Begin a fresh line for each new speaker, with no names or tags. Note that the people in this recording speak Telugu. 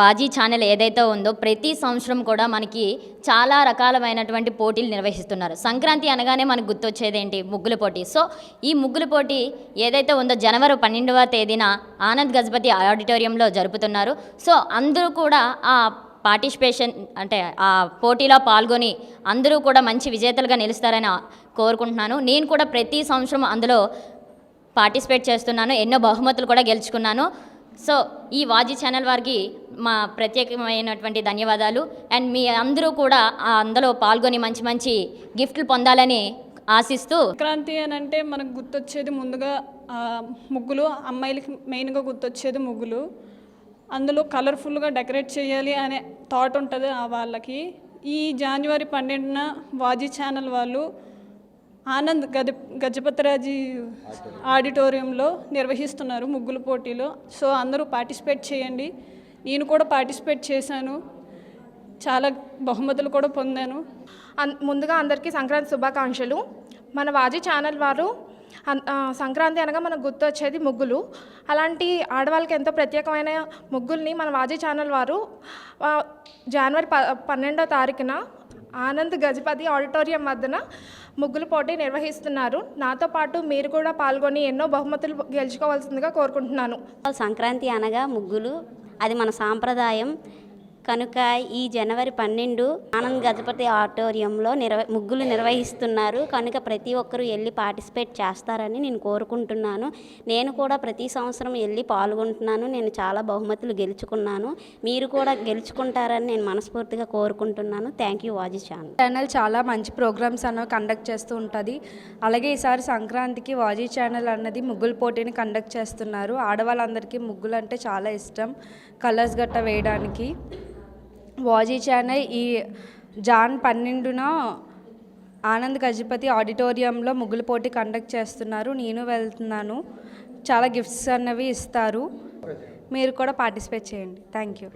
వాజీ ఛానల్ ఏదైతే ఉందో ప్రతి సంవత్సరం కూడా మనకి చాలా రకాలమైనటువంటి పోటీలు నిర్వహిస్తున్నారు. సంక్రాంతి అనగానే మనకు గుర్తొచ్చేది ఏంటి ముగ్గుల పోటీ. సో ఈ ముగ్గుల పోటీ ఏదైతే ఉందో జనవరి పన్నెండవ తేదీన ఆనంద్ గజపతి ఆడిటోరియంలో జరుపుతున్నారు. సో అందరూ కూడా ఆ పార్టిసిపేషన్ అంటే ఆ పోటీలో పాల్గొని అందరూ కూడా మంచి విజేతలుగా నిలుస్తారని కోరుకుంటున్నాను. నేను కూడా ప్రతి సంవత్సరం అందులో పార్టిసిపేట్ చేస్తున్నాను. ఎన్నో బహుమతులు కూడా గెలుచుకున్నాను. సో ఈ వాజీ ఛానల్ వారికి మా ప్రత్యేకమైనటువంటి ధన్యవాదాలు. అండ్ మీ అందరూ కూడా అందులో పాల్గొని మంచి మంచి గిఫ్ట్లు పొందాలని ఆశిస్తూ
సంక్రాంతి అని అంటే మనకు గుర్తొచ్చేది ముందుగా ముగ్గులు అమ్మాయిలకి మెయిన్గా గుర్తొచ్చేది ముగ్గులు. అందులో కలర్ఫుల్గా డెకరేట్ చేయాలి అనే థాట్ ఉంటుంది ఆ వాళ్ళకి. ఈ జనవరి పన్నెండున వాజీ ఛానల్ వాళ్ళు ఆనంద్ గజ గజపతిరాజీ ఆడిటోరియంలో నిర్వహిస్తున్నారు ముగ్గుల పోటీలో. సో అందరూ పార్టిసిపేట్ చేయండి. నేను కూడా పార్టిసిపేట్ చేశాను. చాలా బహుమతులు కూడా పొందాను.
అన్- ముందుగా అందరికీ సంక్రాంతి శుభాకాంక్షలు. మన వాజీ ఛానల్ వారు అన్- సంక్రాంతి అనగా మనకు గుర్తొచ్చేది ముగ్గులు. అలాంటి ఆడవాళ్ళకి ఎంతో ప్రత్యేకమైన ముగ్గుల్ని మన వాజీ ఛానల్ వారు జనవరి ప పన్నెండో తారీఖున ఆనంద్ గజపతి ఆడిటోరియం వద్దన ముగ్గుల పోటీ నిర్వహిస్తున్నారు. నాతో పాటు మీరు కూడా పాల్గొని ఎన్నో బహుమతులు గెలుచుకోవాల్సిందిగా కోరుకుంటున్నాను.
సంక్రాంతి అనగా ముగ్గులు అది మన సాంప్రదాయం. కనుక ఈ జనవరి పన్నెండు ఆనంద్ గజపతి ఆడిటోరియంలో నిర్వ ముగ్గులు నిర్వహిస్తున్నారు. కనుక ప్రతి ఒక్కరూ వెళ్ళి పార్టిసిపేట్ చేస్తారని నేను కోరుకుంటున్నాను. నేను కూడా ప్రతి సంవత్సరం వెళ్ళి పాల్గొంటున్నాను. నేను చాలా బహుమతులు గెలుచుకున్నాను. మీరు కూడా గెలుచుకుంటారని నేను మనస్ఫూర్తిగా కోరుకుంటున్నాను. థ్యాంక్ యూ వాజీ ఛానల్.
ఛానల్ చాలా మంచి ప్రోగ్రామ్స్ అన్న కండక్ట్ చేస్తూ ఉంటుంది. అలాగే ఈసారి సంక్రాంతికి వాజీ ఛానల్ అన్నది ముగ్గుల పోటీని కండక్ట్ చేస్తున్నారు. ఆడవాళ్ళందరికీ ముగ్గులు అంటే చాలా ఇష్టం. కలర్స్ గట్ట వేయడానికి. వాజీ ఛానల్ ఈ జాన్ పన్నెండున ఆనంద్ గజపతి ఆడిటోరియంలో ముగ్గుల పోటీ కండక్ట్ చేస్తున్నారు. నేను వెళ్తున్నాను. చాలా గిఫ్ట్స్ అన్నవి ఇస్తారు. మీరు కూడా పార్టిసిపేట్ చేయండి. Thank you